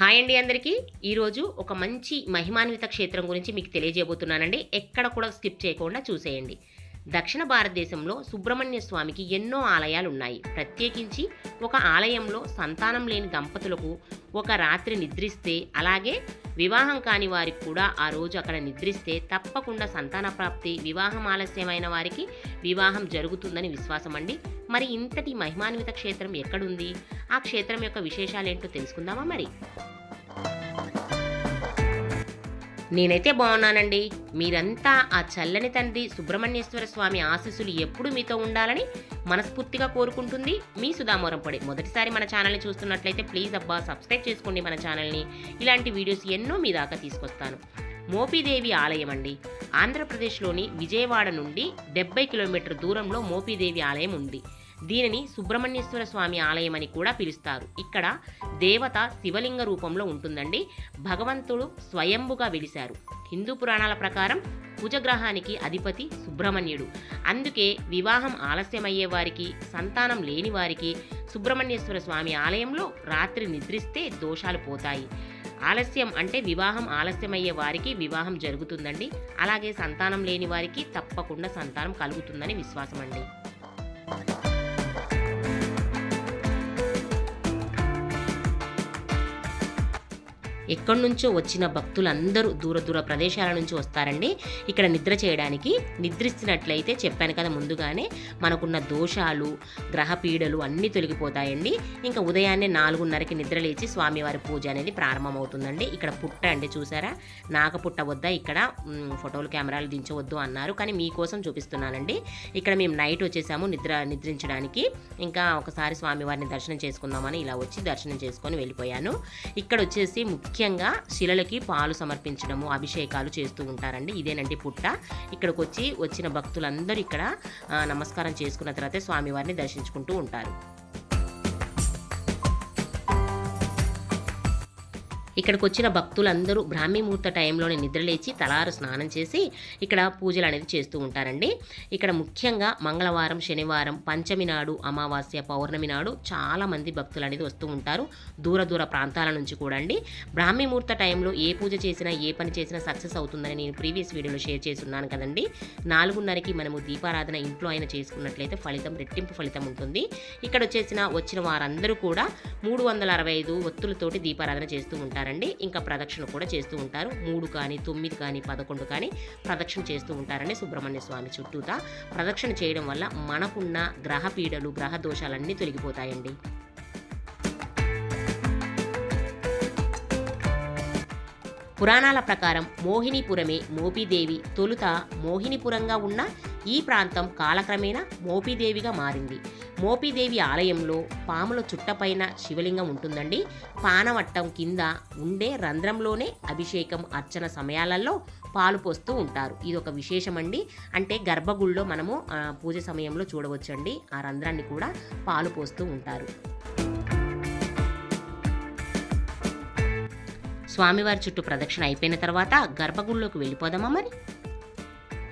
Hi అండి అందరికీ. ఈరోజు ఒక మంచి మహిమాన్విత క్షేత్రం గురించి మీకు తెలియజేయబోతున్నానండి. ఎక్కడ కూడా స్కిప్ చేయకుండా చూసేయండి. దక్షిణ భారతదేశంలో సుబ్రహ్మణ్య స్వామికి ఎన్నో ఆలయాలు ఉన్నాయి ప్రత్యేకించి ఒక ఆలయంలో సంతానం లేని దంపతులకు ఒక రాత్రి నిద్రిస్తే అలాగే వివాహం కాని వారికి కూడా ఆ రోజు అక్కడ నిద్రిస్తే తప్పకుండా సంతాన ప్రాప్తి వివాహం ఆలస్యమైన వారికి వివాహం జరుగుతుందని విశ్వాసం అండి. మరి ఇంతటి మహిమాన్విత క్షేత్రం ఎక్కడుంది? ఆ క్షేత్రం యొక్క విశేషాలేంటో తెలుసుకుందామా మరి? నేనైతే బాగున్నానండి. మీరంతా ఆ చల్లని తండ్రి సుబ్రహ్మణ్యేశ్వర స్వామి ఆశీస్సులు ఎప్పుడు మీతో ఉండాలని మనస్ఫూర్తిగా కోరుకుంటుంది. మీ సుధామోరం పడి మొదటిసారి మన ఛానల్ని చూస్తున్నట్లయితే ప్లీజ్ అబ్బా సబ్స్క్రైబ్ చేసుకోండి మన ఛానల్ని. ఇలాంటి వీడియోస్ ఎన్నో మీ దాకా తీసుకొస్తాను. మోపిదేవి ఆలయం అండి. ఆంధ్రప్రదేశ్లోని విజయవాడ నుండి డెబ్బై కిలోమీటర్ దూరంలో మోపిదేవి ఆలయం ఉంది. దీనిని సుబ్రహ్మణ్యేశ్వర స్వామి ఆలయం అని కూడా పిలుస్తారు. ఇక్కడ దేవత శివలింగ రూపంలో ఉంటుందండి. భగవంతుడు స్వయంభుగా వెలిశారు. హిందూ పురాణాల ప్రకారం కుజగ్రహానికి అధిపతి సుబ్రహ్మణ్యుడు. అందుకే వివాహం ఆలస్యమయ్యే వారికి సంతానం లేని వారికి సుబ్రహ్మణ్యేశ్వర స్వామి ఆలయంలో రాత్రి నిద్రిస్తే దోషాలు పోతాయి. ఆలస్యం అంటే వివాహం ఆలస్యమయ్యే వారికి వివాహం జరుగుతుందండి. అలాగే సంతానం లేని వారికి తప్పకుండా సంతానం కలుగుతుందని విశ్వాసం అండి ఎక్కడి నుంచో వచ్చిన భక్తులందరూ దూర దూర ప్రదేశాల నుంచి వస్తారండి. ఇక్కడ నిద్ర చేయడానికి నిద్రిస్తున్నట్లయితే చెప్పాను కదా ముందుగానే మనకున్న దోషాలు గ్రహ పీడలు అన్నీ తొలగిపోతాయండి. ఇంకా ఉదయాన్నే నాలుగున్నరకి నిద్ర లేచి స్వామివారి పూజ అనేది ప్రారంభమవుతుందండి. ఇక్కడ పుట్ట అండి చూసారా? నాగ పుట్ట వద్ద ఇక్కడ ఫోటోలు కెమెరాలు దించవద్దు అన్నారు. కానీ మీకోసం చూపిస్తున్నానండి. ఇక్కడ మేము నైట్ వచ్చేసాము నిద్ర నిద్రించడానికి. ఇంకా ఒకసారి స్వామివారిని దర్శనం చేసుకుందామని ఇలా వచ్చి దర్శనం చేసుకొని వెళ్ళిపోయాను. ఇక్కడ వచ్చేసి ముఖ్యంగా శిలలకి పాలు సమర్పించడము అభిషేకాలు చేస్తూ ఉంటారండి. ఇదేనండి పుట్ట. ఇక్కడికి వచ్చి వచ్చిన భక్తులందరూ ఇక్కడ ఆ, నమస్కారం చేసుకున్న తర్వాత స్వామివారిని దర్శించుకుంటూ ఉంటారు. ఇక్కడికి వచ్చిన భక్తులందరూ బ్రాహ్మీ ముహూర్త టైంలోనే నిద్రలేచి తలారు స్నానం చేసి ఇక్కడ పూజలు అనేది చేస్తూ ఉంటారండి. ఇక్కడ ముఖ్యంగా మంగళవారం శనివారం పంచమి నాడు అమావాస్య పౌర్ణమి నాడు చాలా మంది భక్తులు అనేది వస్తూ ఉంటారు. దూర దూర ప్రాంతాల నుంచి కూడా అండి. బ్రాహ్మీ ముహూర్త టైంలో ఏ పూజ చేసినా ఏ పని చేసినా సక్సెస్ అవుతుందని నేను ప్రీవియస్ వీడియోలో షేర్ చేసి ఉన్నాను కదండి. నాలుగున్నరకి మనము దీపారాధన ఇంట్లో అయినా చేసుకున్నట్లయితే ఫలితం రెట్టింపు ఫలితం ఉంటుంది. ఇక్కడ వచ్చేసిన వచ్చిన వారందరూ కూడా మూడు వందల అరవై ఐదు ఒత్తులతోటి దీపారాధన చేస్తూ ఉంటారు. ఉంటారండి ఇంకా ప్రదక్షిణ కూడా చేస్తూ ఉంటారు. మూడు కానీ తొమ్మిది కానీ పదకొండు కానీ ప్రదక్షిణ చేస్తూ ఉంటారండి సుబ్రహ్మణ్య స్వామి చుట్టూతా. ప్రదక్షిణ చేయడం వల్ల మనకున్న గ్రహ పీడలు గ్రహ దోషాలన్నీ తొలగిపోతాయండి. పురాణాల ప్రకారం మోహినీపురమే మోపిదేవి తొలుత మోహినిపురంగా ఉన్న ఈ ప్రాంతం కాలక్రమేణా మోపిదేవిగా మారింది. మోపిదేవి ఆలయంలో పాముల చుట్టపైన శివలింగం ఉంటుందండి. పానవట్టం కింద ఉండే రంధ్రంలోనే అభిషేకం అర్చన సమయాలలో పాలు పోస్తూ ఉంటారు. ఇది ఒక విశేషమండి. అంటే గర్భగుడిలో మనము పూజ సమయంలో చూడవచ్చండి. ఆ రంధ్రాన్ని కూడా పాలు పోస్తూ ఉంటారు. స్వామివారి చుట్టూ ప్రదక్షిణ అయిపోయిన తర్వాత గర్భగుడిలోకి వెళ్ళిపోదామా మరి?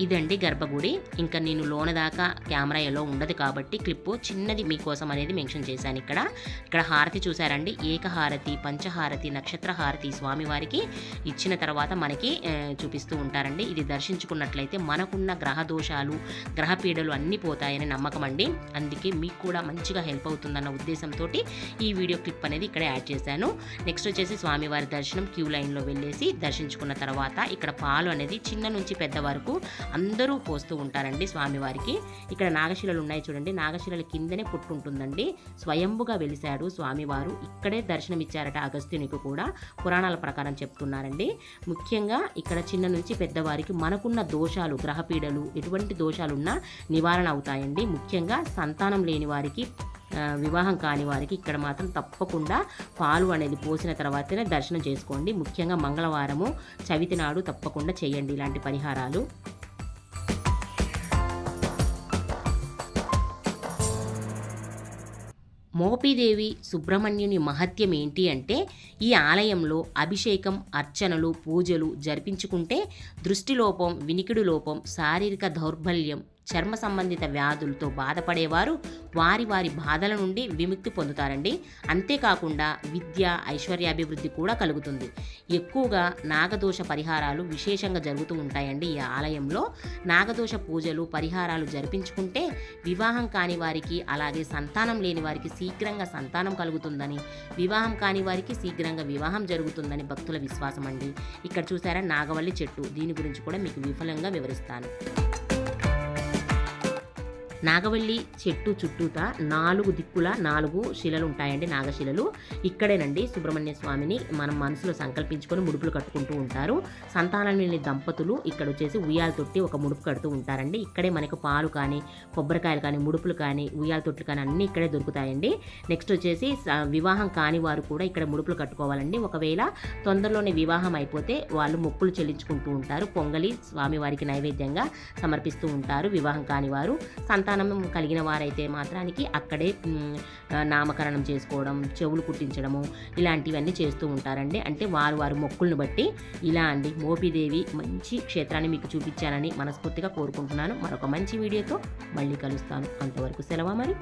ఇదండి గర్భగుడి. ఇంకా నేను లోన దాకా కెమెరా ఎలా ఉండదు కాబట్టి క్లిప్పు చిన్నది మీకోసం అనేది మెన్షన్ చేశాను ఇక్కడ. ఇక్కడ హారతి చూసారండి ఏకహారతి పంచహారతి నక్షత్ర హారతి స్వామివారికి ఇచ్చిన తర్వాత మనకి చూపిస్తూ ఉంటారండి. ఇది దర్శించుకున్నట్లయితే మనకున్న గ్రహ దోషాలు గ్రహ పీడలు అన్నీ పోతాయని నమ్మకం అండి. అందుకే మీకు కూడా మంచిగా హెల్ప్ అవుతుందన్న ఉద్దేశంతో ఈ వీడియో క్లిప్ అనేది ఇక్కడ యాడ్ చేశాను. నెక్స్ట్ వచ్చేసి స్వామివారి దర్శనం క్యూ లైన్లో వెళ్ళేసి దర్శించుకున్న తర్వాత ఇక్కడ పాలు అనేది చిన్న నుంచి పెద్ద వరకు అందరూ పోస్తూ ఉంటారండి స్వామివారికి. ఇక్కడ నాగశిలలు ఉన్నాయి చూడండి. నాగశిలల కిందనే పుట్టు ఉంటుందండి. స్వయంభుగా వెలిశాడు స్వామివారు. ఇక్కడే దర్శనం ఇచ్చారట అగస్త్యునికి కూడా. పురాణాల ప్రకారం చెప్తున్నారండి. ముఖ్యంగా ఇక్కడ చిన్న నుంచి పెద్దవారికి మనకున్న దోషాలు గ్రహపీడలు ఎటువంటి దోషాలున్నా నివారణ అవుతాయండి. ముఖ్యంగా సంతానం లేని వారికి వివాహం కాని వారికి ఇక్కడ మాత్రం తప్పకుండా పాలు అనేది పోసిన తర్వాతనే దర్శనం చేసుకోండి. ముఖ్యంగా మంగళవారము చవితి నాడు తప్పకుండా చేయండి ఇలాంటి పరిహారాలు. మోపిదేవి సుబ్రహ్మణ్యుని మహత్యం ఏంటి అంటే ఈ ఆలయంలో అభిషేకం అర్చనలు పూజలు జరిపించుకుంటే దృష్టిలోపం వినికిడు లోపం శారీరక దౌర్బల్యం చర్మ సంబంధిత వ్యాధులతో బాధపడేవారు వారి వారి బాధల నుండి విముక్తి పొందుతారండి. అంతేకాకుండా విద్య ఐశ్వర్యాభివృద్ధి కూడా కలుగుతుంది. ఎక్కువగా నాగదోష పరిహారాలు విశేషంగా జరుగుతూ ఉంటాయండి ఈ ఆలయంలో. నాగదోష పూజలు పరిహారాలు జరిపించుకుంటే వివాహం కాని వారికి అలాగే సంతానం లేని వారికి శీఘ్రంగా సంతానం కలుగుతుందని వివాహం కాని వారికి శీఘ్రంగా వివాహం జరుగుతుందని భక్తుల విశ్వాసం అండి ఇక్కడ చూసారా నాగవల్లి చెట్టు. దీని గురించి కూడా మీకు విఫలంగా వివరిస్తాను. నాగవల్లి చెట్టు చుట్టూత నాలుగు దిక్కుల నాలుగు శిలలు ఉంటాయండి నాగశిలలు. ఇక్కడేనండి సుబ్రహ్మణ్య స్వామిని మనం మనసులో సంకల్పించుకొని ముడుపులు కట్టుకుంటూ ఉంటారు. సంతానం లేని దంపతులు ఇక్కడ వచ్చేసి ఉయ్యాల తొట్టి ఒక ముడుపు కడుతూ ఉంటారండి. ఇక్కడే మనకు పాలు కానీ కొబ్బరికాయలు కానీ ముడుపులు కానీ ఉయ్యాల తొట్లు కానీ అన్నీ ఇక్కడే దొరుకుతాయండి. నెక్స్ట్ వచ్చేసి వివాహం కాని వారు కూడా ఇక్కడ ముడుపులు కట్టుకోవాలండి. ఒకవేళ తొందరలోనే వివాహం అయిపోతే వాళ్ళు మొక్కులు చెల్లించుకుంటూ ఉంటారు. పొంగలి స్వామివారికి నైవేద్యంగా సమర్పిస్తూ ఉంటారు వివాహం కాని వారు. సంతానం కలిగిన వారైతే మాత్రానికి అక్కడే నామకరణం చేసుకోవడం చెవులు కుట్టించడము ఇలాంటివన్నీ చేస్తూ ఉంటారండి. అంటే వారు వారు మొక్కులను బట్టి ఇలా అండి. మోపిదేవి మంచి క్షేత్రాన్ని మీకు చూపించానని మనస్ఫూర్తిగా కోరుకుంటున్నాను. మరొక మంచి వీడియోతో మళ్ళీ కలుస్తాను. అంతవరకు సెలవు మరి?